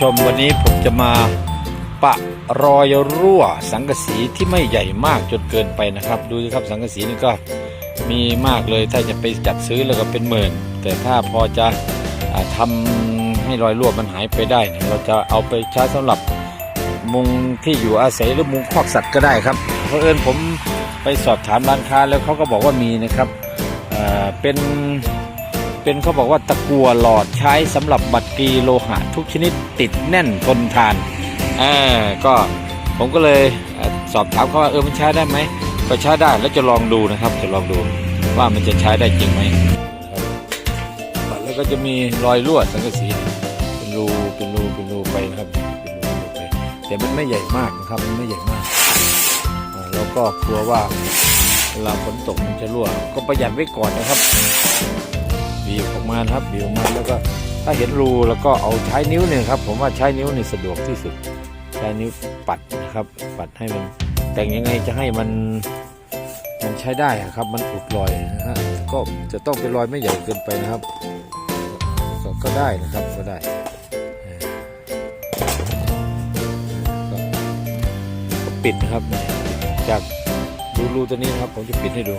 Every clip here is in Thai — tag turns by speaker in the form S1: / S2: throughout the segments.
S1: ชมวันนี้ผมจะมาปะรอยรั่วสังกะสีที่ไม่ใหญ่มากจนเกินไปนะครับ ดูสิครับสังกะสีนี่ก็มีมากเลยถ้าจะไปจัดซื้อแล้วก็เป็นหมื่น แต่ถ้าพอจะอ่าทำให้รอยรั่วมันหายไปได้เนี่ยเราจะเอาไปใช้สำหรับมุงที่อยู่อาศัยหรือมุงคอกสัตว์ก็ได้ครับเพราะเอิญผมไปสอบถามร้านค้าแล้วเขาก็บอกว่ามีนะครับเป็น เป็นเขาบอกว่าตะกัวหลอดใช้สำหรับบัตรกรีโลหะทุกชนิดติดแน่นทนทานอ่าก็ผมก็เลยสอบถามเขาว่าเออมันใช้ได้ไหมก็ใช้ได้แล้วจะลองดูนะครับ จะลองดูว่ามันจะใช้ได้จริงไหมแล้วก็จะมีรอยรั่วสังกะสีเป็นรูเป็นรูเป็นรูไปนะครับเป็นรูเป็นรูไปแต่มันไม่ใหญ่มากนะครับมันไม่ใหญ่มากอ่าแล้วก็กลัวว่าเวลาฝนตกมันจะรั่ว ก็ประหยัดไว้ก่อนนะครับ บีบออกมาครับบีบออกมาแล้วก็ถ้าเห็นรูแล้วก็เอาใช้นิ้วเนี่ยครับ ผมว่าใช้นิ้วนี่สะดวกที่สุด ใช้นิ้วปัดนะครับ ปัดให้มันแต่งยังไงจะให้มันมันใช้ได้ครับ มันอุดรอยนะฮะก็จะต้องเป็นรอยไม่ใหญ่เกินไปนะครับกก็ได้นะครับก็ได้ปิดนะครับจากรูรูตัวนี้นะครับผมจะปิดให้ดู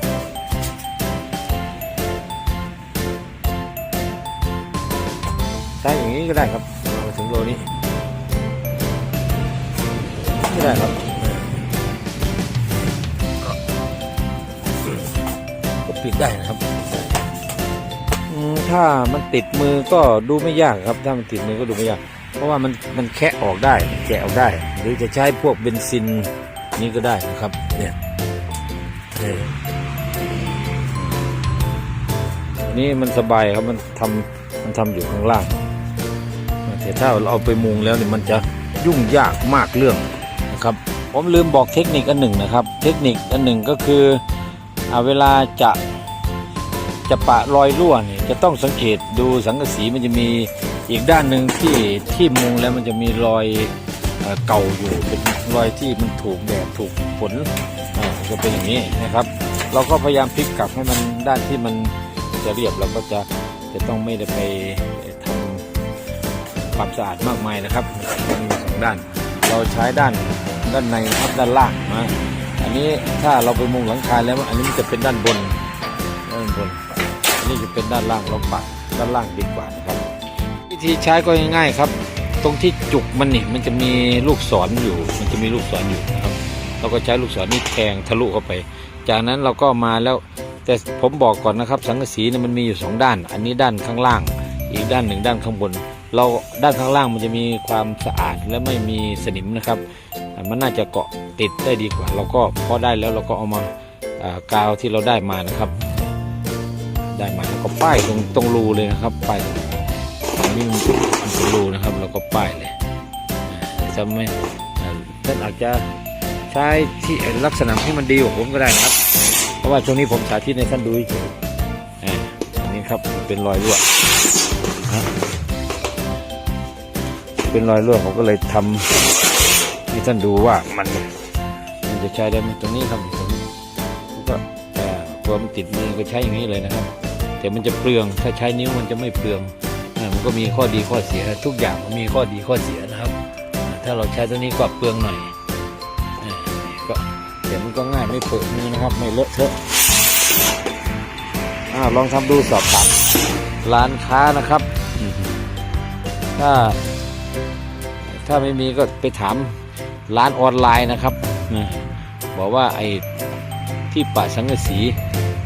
S1: ก็ได้ครับมาถึงโลนี้ก็ได้ครับก็ปิดได้นะครับถ้ามันติดมือก็ดูไม่ยากครับ ถ้ามันติดมือก็ดูไม่ยาก เพราะว่ามันมันแคะออกได้แกะออกได้ หรือจะใช้พวกเบนซินนี้ก็ได้นะครับ เนี่ยนี่มันสบายครับมันทำมันทำอยู่ข้างล่าง แต่ถ้าเราเอาไปมุงแล้วเนี่ยมันจะยุ่งยากมากเรื่องนะครับ ผมลืมบอกเทคนิคอันหนึ่งนะครับ เทคนิคอันหนึ่งก็คืออาเวลาจะจะปะรอยรั่วเนี่ยจะต้องสังเกตดูสังกะสีมันจะมีอีกด้านหนึ่งที่ที่มุงแล้วมันจะมีรอยเอเก่าอยู่เป็นรอยที่มันถูกแดดถูกฝนจะเป็นอย่างนี้นะครับ เราก็พยายามพลิกกลับให้มันด้านที่มันจะเรียบเราก็จะจะต้องไม่ได้ไป ความสะอาดมากมายนะครับมันมีสองด้าน เราใช้ด้านด้านในครับด้านล่างมาอันนี้ถ้าเราไปมุงหลังคาแล้วอันนี้มันจะเป็นด้านบนด้านบนอันนี้จะเป็นด้านล่างเราปัดด้านล่างดีกว่านะครับ วิธีใช้ก็ง่ายๆครับ ตรงที่จุกมันนี่มันจะมีลูกศรอยู่ มันจะมีลูกศรอยู่นะครับเราก็ใช้ลูกศรนี่แทงทะลุเข้าไป จากนั้นเราก็มาแล้วแต่ผมบอกก่อนนะครับ สังกะสีเนี่ยมันมีอยู่สองด้าน อันนี้ด้านข้างล่าง อีกด้านหนึ่งด้านข้างบน เราด้านข้างล่างมันจะมีความสะอาดและไม่มีสนิมนะครับอ่มันน่าจะเกาะติดได้ดีกว่า เราก็พอได้แล้วเราก็เอามาากาวที่เราได้มานะครับ ได้มาแล้วก็ป้ายตรงตรงรูเลยนะครับป้ายตรงนี้มันเป็นรูนะครับเราก็ป้ายเลยจะไม่ท่านอาจจะใช้ที่ลักษณะที่มันดีกว่าผมก็ได้นะครับ เพราะว่าช่วงนี้ผมสาธิตให้ท่านดูเฉยๆอ่าอันนี้ครับเป็นรอยรั่ว เป็นรอยรั่วผมก็เลยทำให้ท่านดูว่ามัน มันจะใช้ได้ไหมตรงนี้ครับตรงนี้ก็แต่พอมันติดมือก็ใช้อย่างนี้เลยนะครับ แต่มันจะเปลืองถ้าใช้นิ้วมันจะไม่เปลืองมันก็มีข้อดีข้อเสีย ทุกอย่างมันมีข้อดีข้อเสียนะครับ ถ้าเราใช้ตัวนี้ก็เปลืองหน่อยอ่าก็แต่มันก็ง่ายไม่เปิดมือนะครับไม่เลอะเทอะลองทำดูสอบถามร้านค้านะครับถ้า ถ้าไม่มีก็ไปถามร้านออนไลน์นะครับนะบอกว่าไอ้ที่ปะสังกะสี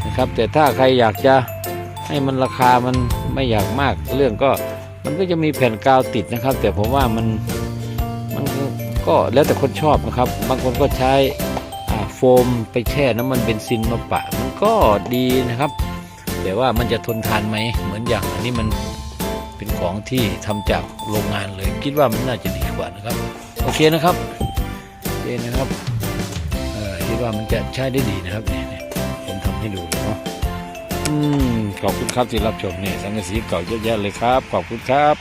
S1: นะครับ แต่ถ้าใครอยากจะให้มันราคามันไม่อยากมากเรื่องก็มันก็จะมีแผ่นกาวติดนะครับ แต่ผมว่ามันมันก็แล้วแต่คนชอบนะครับ บางคนก็ใช้โฟมไปแช่น้ำมันเบนซินมาปะ มันก็ดีนะครับ แต่ว่ามันจะทนทานไหมเหมือนอย่างอันนี้มัน เป็นของที่ทำจากโรงงานเลย คิดว่ามันน่าจะดีกว่านะครับ โอเคนะครับโอเคนะครับคิดว่ามันจะใช้ได้ดีนะครับเนี่ยผมทำให้ดูเนาะอืมขอบคุณครับที่รับชมเนี่ยสังกะสีเก่าเยอะแยะเลยครับ ขอบคุณครับ